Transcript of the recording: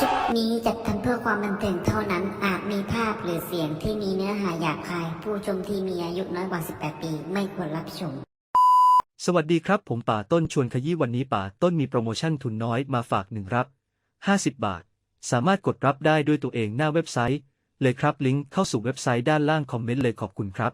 คลิปนี้จัดทำเพื่อความบันเทิงเท่านั้น อาจมีภาพหรือเสียงที่มีเนื้อหาหยาบคาย ผู้ชมที่มีอายุน้อยกว่า 18 ปี ไม่ควรรับชม สวัสดีครับ ผมป่าต้นชวนขยี้วันนี้ป่าต้นมีโปรโมชั่นทุนน้อยมาฝากหนึ่งรับ 50 บาท สามารถกดรับได้ด้วยตัวเองหน้าเว็บไซต์ เลยครับลิงก์เข้าสู่เว็บไซต์ด้านล่างคอมเมนต์เลยขอบคุณครับ